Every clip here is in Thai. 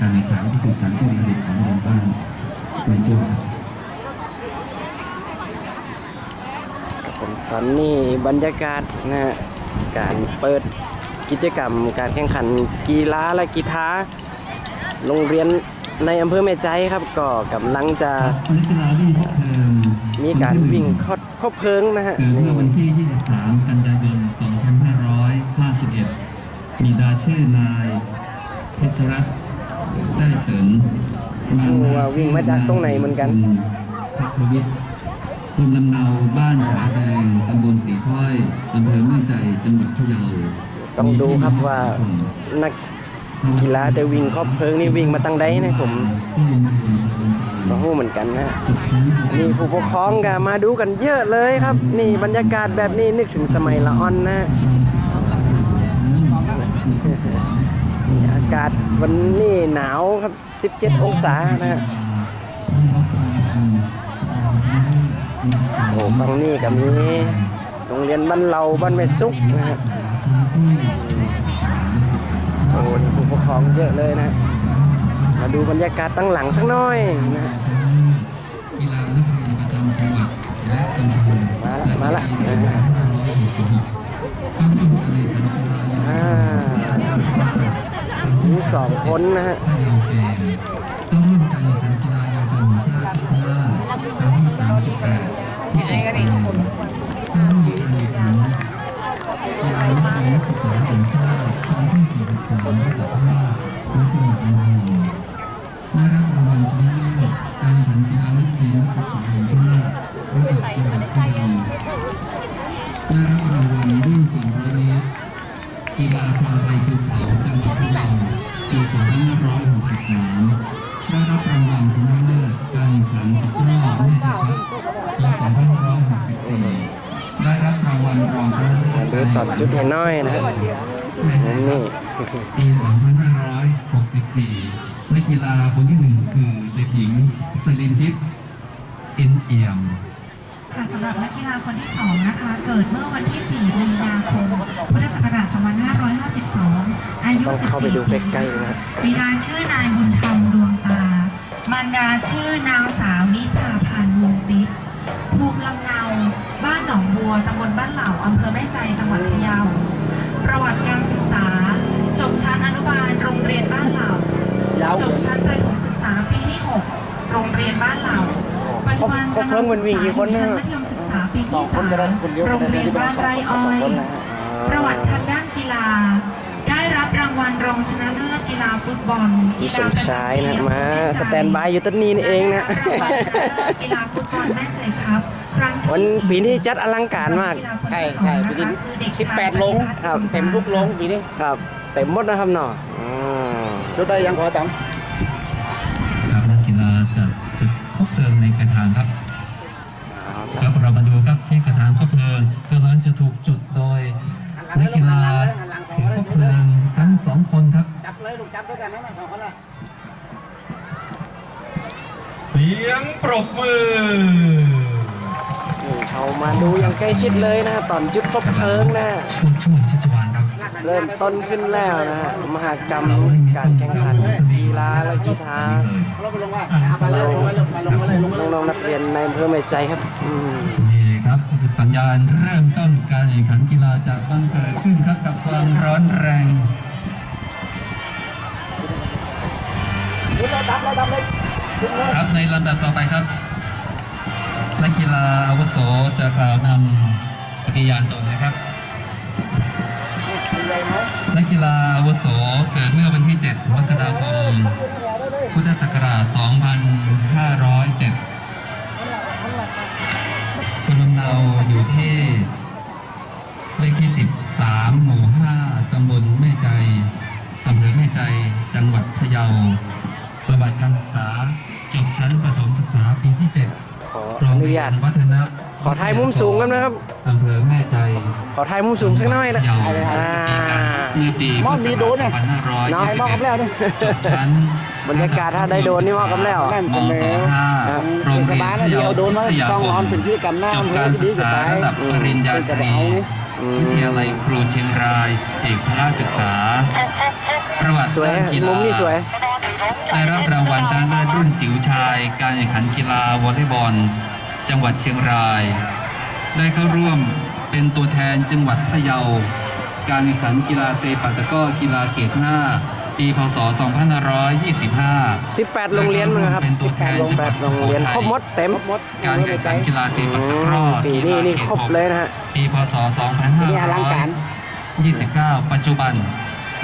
การแข่งขันก็คือการเต้นระดิษฐ์ของโรงบ้านในช่วงผมตอนนี้บรรยากาศนะฮะการเปิดกิจกรรม การแข่งขันกีฬาและกีฬาโรงเรียนในอำเภอแม่ใจครับก็กำลังจะนักกีฬาวิ่งครบเพลิงมีการวิ่งคดคบเพลิงนะฮะเกิดเมื่อวันที่ 23 กันยายน 2551 มีดาชื่อนายเพชรรัตน์ แท้เตินมารดาว่าวิ่งมาจากตรงไหนเหมือนกันพัทวิทย์ภูมิลำเนาบ้านขาแดงตำบลสีถ้อยอำเภอเมืองใจจังหวัดพะเยาต้องดูครับว่านักกีฬาจะวิ่งคบเพลิงนี่วิ่งมาตั้งใดนะผมก็รู้เหมือนกันนะนี่ผู้ปกครองก็มาดูกันเยอะเลยครับ นี่บรรยากาศแบบนี้นึกถึงสมัยละอ่อนนะนี่อากาศวันนี้หนาวครับ 17 องศานะฮะโอ้บางนี่ก็มีโรงเรียนบ้านเราบ้านแม่ซุกนะฮะโอ้นี่ผู้ปกครองเยอะเลยนะ มาดูบรรยากาศตั้งหลังสักหน่อยนะฮะกีฬานักเรียนประจำจังหวัดและอำเภอมาละมาละ สองคนนะฮะพะเยาเกมต้องร่วมกันแข่งกีฬาเยาวชนชาติพัฒนาครั้งที่38ที่จังหวัดพะเยาต้องร่วมกันแข่งขันกีฬานักเรียนนักศึกษางชาติครั้งที่42ระดับภาคและจังหวัดลำพูนได้รับรางวัลชนะเลิศการแข่งขันกีฬานักเรียนนักศึกษาแห่งชาติระดับจังหวัดพะเยาได้รับรางวัลวิ่ง200เมตรกีฬาชาวไทยภูเขาจังหวัดพะเยา ปี2563 ได้รับรางวัลชนะเลิศการแข่งขันตะกร้อแม่ใจครับปี2564 ได้รับรางวัลรองชนะเลิศดูตอนจุดให้น้อยนะฮะแม่ใจนี่ครับปี 2564 นักกีฬาคนที่หนึ่งคือเด็กหญิงสลินทิพย์เอ็นเอี่ยมค่ะสำหรับนักกีฬาคนที่2นะคะ เกิดเมื่อวันที่ ยุต้องเข้าไปดู14ปีใกล้ๆนะฮะบิดาชื่อนายบุญธรรมดวงตา มารดาชื่อนางสาวนิพาพันธ์วงติ๊บภูมิลำเนา บ้านหนองบัวตำบลบ้านเหล่าอำเภอแม่ใจจังหวัดพะเยา ประวัติการศึกษา จบชั้นอนุบาลโรงเรียนบ้านเหล่า จบชั้นประถมศึกษาปีที่ 6 โรงเรียนบ้านเหล่าปัจจุบันครบเพิ่งมันวิ่งกี่คนนะชั้นมัธยมศึกษาปีที่สามโรงเรียนบ้านไร่อ้อย ประวัติทางด้านกีฬาได้รับราง วัลรองชนะเลิศกีฬาฟุตบอลกีสฬามประชายจำปีนะอำเภมาอแม่ใจสแตนบายอยู่ต้นนี้นี่เองนะ ได้รับรางวัลชนะเลิศกีฬาฟุตบอลแม่ใจครับครั้งที่วันสี่ปีนี้จัดอลังการมาก ใช่ใช่ปีนี้สิบแปด18ลงครับ เต็มทุกลงปีนี้ครับ เต็มหมดนะครับเนาะอ่ารถได้ยังพอตังครับนักกีฬาจะจุดคบเพลิงในกระถางครับครับเรามาดูครับที่กระถางคบเพลิงกำลังจะถูกจุดโดยนักกีฬาถือคบเพลิงทั้ง สองคนครับ จับเลยลูกจับด้วยกันนะสองคนละเสียงปรบมือนี่เขามาดูอย่างใกล้ชิดเลยนะตอนจุดคบเพลิงนะช่วงช่วงชัชวานครับเริ่มต้นขึ้นแล้วนะฮะมหากรรมการแข่งขันกีฬาและกีฬาลงไปลงว่าเอาไปเลยลงไปลงไปลงไปเลยลงไปเลยน้องๆนักเรียนในอำเภอแม่ใจครับอืมนี่ครับสัญญาณเริ่มต้นการแข่งขันกีฬาจะบังเกิดขึ้นครับกับความร้อนแรง ครับในลำดับต่อไปครับ นักกีฬาอาวุโสจะกล่าวนำปฏิญาณตนนะครับนักกีฬาอาวุโสเกิดเมื่อวันที่ 7 มกราคม พุทธศักราช 2507คุณลำเนาอยู่ที่เลขที่ 13 หมู่ 5 ตำบลแม่ใจ อำเภอแม่ใจ จังหวัดพะเยา ประวัติการศึกษาจบชั้นประถมศึกษาปีที่7ขอโรองนุญาต วัฒนะขอถ่ายมุมสูงกันนะครับ อำเภอแม่ใจขอถ่ายมุมสูงสักหน่อยนะเยาอ่าเมื่อปีพุทธศักราชเนาะ2521จบชั้นบรรยากาศถ้าได้โดนนี่ว่ากันแล้วนั่นมเป็นศเลย5โรงเรียนบาลนี่เยาเอาโดนมาพิทยาซ่องร้อนมเป็นพิธีกรรมหน้าจบการศึกษาระดับปริญญาตรี วิทยาลัยครูเชียงราย เอกพละศึกษา ประวัติสวยด้านกีฬามุมนี่สวย ได้รับรางวัลชนะเลิศรุ่นจิ๋วชาย การแข่งขันกีฬาวอลเลย์บอล จังหวัดเชียงราย ได้เข้าร่วมเป็นตัวแทนจังหวัดพะเยา การแข่งขันกีฬาเซปักตะกร้อกีฬาเขต5ปีพศ 2525 18 โรงเรียนมั้งครับเป็นตัวแทนจังหวัด18โรงเรียนสุโขทัยครบหมดเต็มการแข่งขันกีฬาเซปักตะกร้อปีกีนี้ฬานี่เขตครบหกเลยนะฮะปีพศนี่อลังการ2529 ปัจจุบัน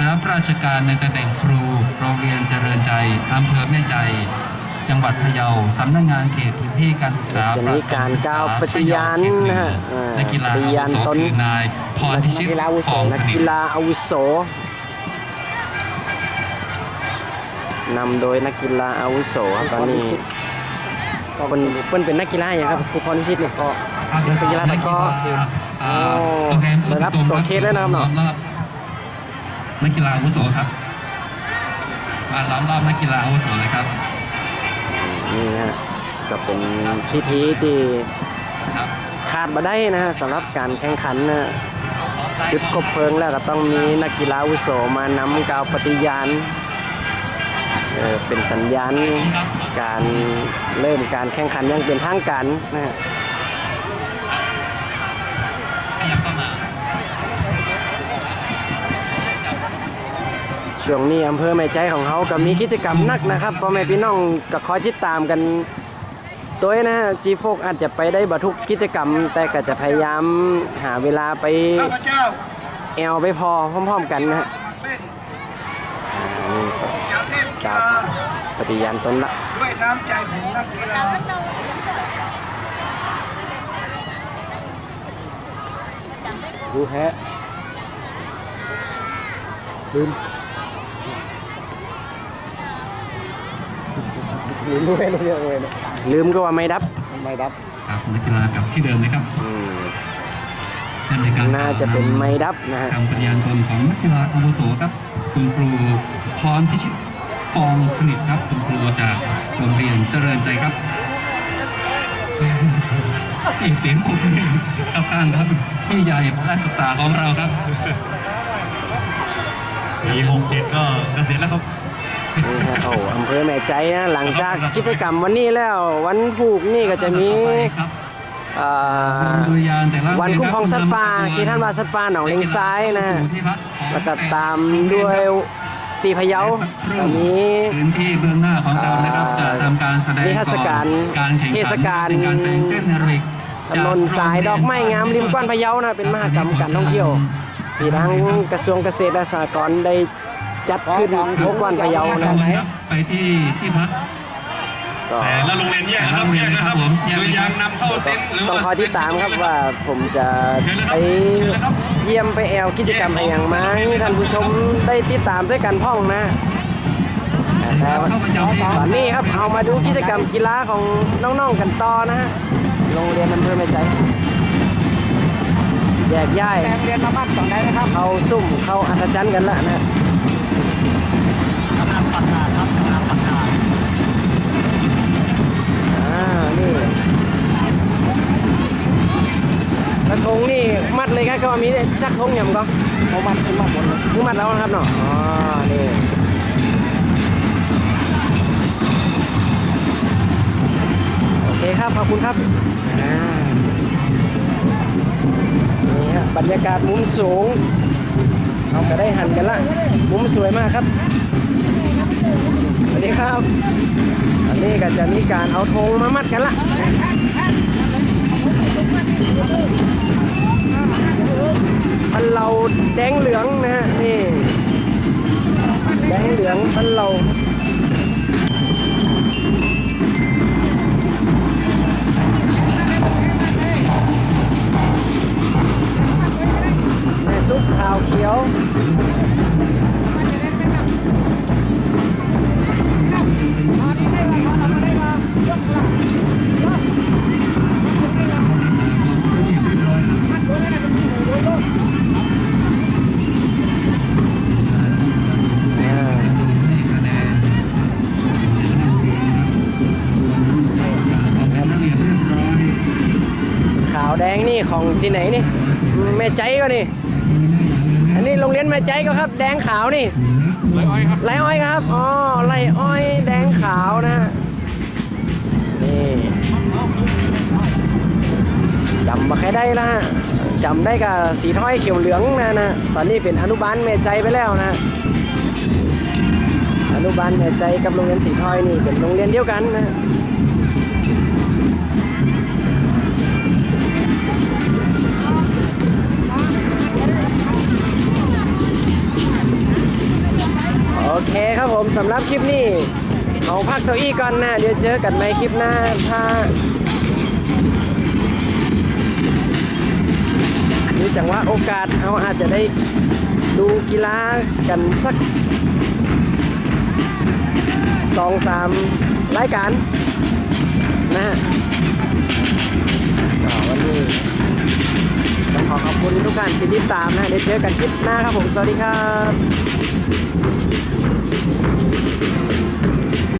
รับราชการในตำแหน่งครูโรงเรียนเจริญใจ อำเภอแม่ใจ จังหวัดพะเยาสำนักงานเขตพื้นที่การศึกษาจะมีการกล่าวปฏิญาณนะฮะอ่านักกีฬาปฏิญาณอาวุโสตนคือนายพรพิชิตฟองนัสกนิทกีฬาอาวุโสนำโดยนักกีฬาอาวุโสครับตอนนี้เพิ่นเพิ่นเป็นนักกีฬาอย่างครับครูพรพิชิตเนี่ยก็เป็นนักกีฬาตะกร้ออ่าโอ้โรงแรมได้รับตัวเคสแล้วนะครับเนาะล้อมรอบนักกีฬาอาวุโสครับ มาล้อมรอบนักกีฬาอาวุโสเลยครับนี่ฮะก็เป็นพิธีที่ครับขาดมาได้นะฮะสำหรับการแข่งขันนะจุดคบเพลิงแล้วก็ต้องมีนักกีฬาอาวุโสมานำกล่าวปฏิญาณเอ่อเป็นสัญญาณการเริ่มการแข่งขันอยังเป็นทางการนะฮะ ขยับเข้ามา ช่วงนี้อำเภอแม่ใจของเขาก็มีกิจกรรมหนักนะครับพ่อแม่พี่น้องก็คอยติดตามกันตัวนะฮะจีโฟกอาจจะไปได้บัทุกกิจกรรม แต่ก็จะพยายามหาเวลาไปข้าพเจ้าแอลไปพอพร้อม ๆ กันนะฮะสมัครเล่นอ่านี่ก็อยากเล่นกกีล่าวฬาปฏิญาณตนละด้วยน้ำใจของนักกีฬาดูแฮะลืม ลืมด้วยเลยเลยนะลืมก็ว่าไม่ดับ ไม่รับครับนักกีฬากลับที่เดิมเลยครับน,น่าจะเป็นไม่ดับนะฮะคำปฏิญาณตนของนักกีฬาอาวุโสครับ คุณครูพรพิชิตฟองสนิทครับ คุณครูจากโรงเรียนเจริญใจครับอีกเสียงปรบมือครับข้างครับพี่ใหญ่นักศึกษาของเราครับปีหกเจ็ดก็เกษียณแล้วครับ นี่ฮะโอ้อำเภอแม่ใจนะหลังจากกิจกรรมวันนี้แล้ววันผูกนี่ก็จะมีต่อไปครับเอ่อดุริยางค์แต่ละวันคุ้มครองสัตว์ป่าที่ท่านว่าสัตว์ป่าหนองเลงซ้ายนะฮะที่พักของแล้วก็ตามด้วยตีพะเยาอันนี้พื้นที่เบื้องหน้าของเรานะครับจะทำการแสดงนิทรรศการการแข่งเทขัศนกาลเป็นการแสดงเต้นแอโรบิกถนนสายดอกไม้งามริมกว้านพะเยานะเป็นมหกรรมการท่องเที่ยวที่ทางกระทรวงเกษตรและสหกรณ์ได้ จัดขึ้นที่กว้านพะเยาขนะบวนครับไปที่ที่พักก็แต่ละโรงเรียนแยกนะครับแยกนะครับผมแยกโดเลยยครัยาบงนำเข้าเต็นท์หรือต้องว่าคอยติดตามครับว่าผมจะไปเชิญเลยครับเยี่ยมไปแอลกิจกรรมอะไรอย่างมาให้ท่านผู้ชมได้ติดตามด้วยกันพ่องนะแต่เข้าประจำที่ตอนนี้ครับเอามาดูกิจกรรมกีฬาของน้องๆกันต่อนะฮะโรงเรียนอำเภอแม่ใจแยกย้ายแรงเรียนมาบ้านสองได้นะครับเข้าซุ่มเข้าอัศจรรย์กันละนะ อ่านี่กระทงนี่มัดเลยครับก็มีจักทงยำก็เขามัดเขามัดหมดเลยมึงมัดแล้วนะครับเนาะอ๋อนี่โอเคครับขอบคุณครับอ่านี่ฮะบรรยากาศมุมสูงเราก็ได้หันกันละมุมสวยมากครับ สวัสดีครับ อันนี้ก็จะมีการเอาธงมามัดกันละพันเราแดงเหลืองนะฮะนี่แดงเหลืองพันเรา ขาวแดงนี่ของที่ไหนนี่แม่ใจก็นี่ อันนี้โรงเรียนแม่ใจก็ครับ แดงขาวนี่ไรอ้อยครับไรอ้อยครับอ๋อไรอ้อยแดงขาวนะฮะนี่จำมาแค่ได้ละฮะ จำได้กับสีถ้อยเขียวเหลืองนะนะตอนนี้เป็นอนุบาลแม่ใจไปแล้วนะอนุบาลแม่ใจกับโรงเรียนสีถ้อยนี่เป็นโรงเรียนเดียวกันนะโอเคครับผมสำหรับคลิปนี้เอาพักเก้าอี้ก่อนนะเดี๋ยวเจอกันในคลิปหน้าถ้า มีจังหวะโอกาสเราอาจจะได้ดูกีฬากันสักสองสามรายการนะฮะก็วันนี้ต้องขอขอบคุณทุกท่านที่ติดตามนะเดี๋ยวเจอกันคลิปหน้าครับผม สวัสดีครับ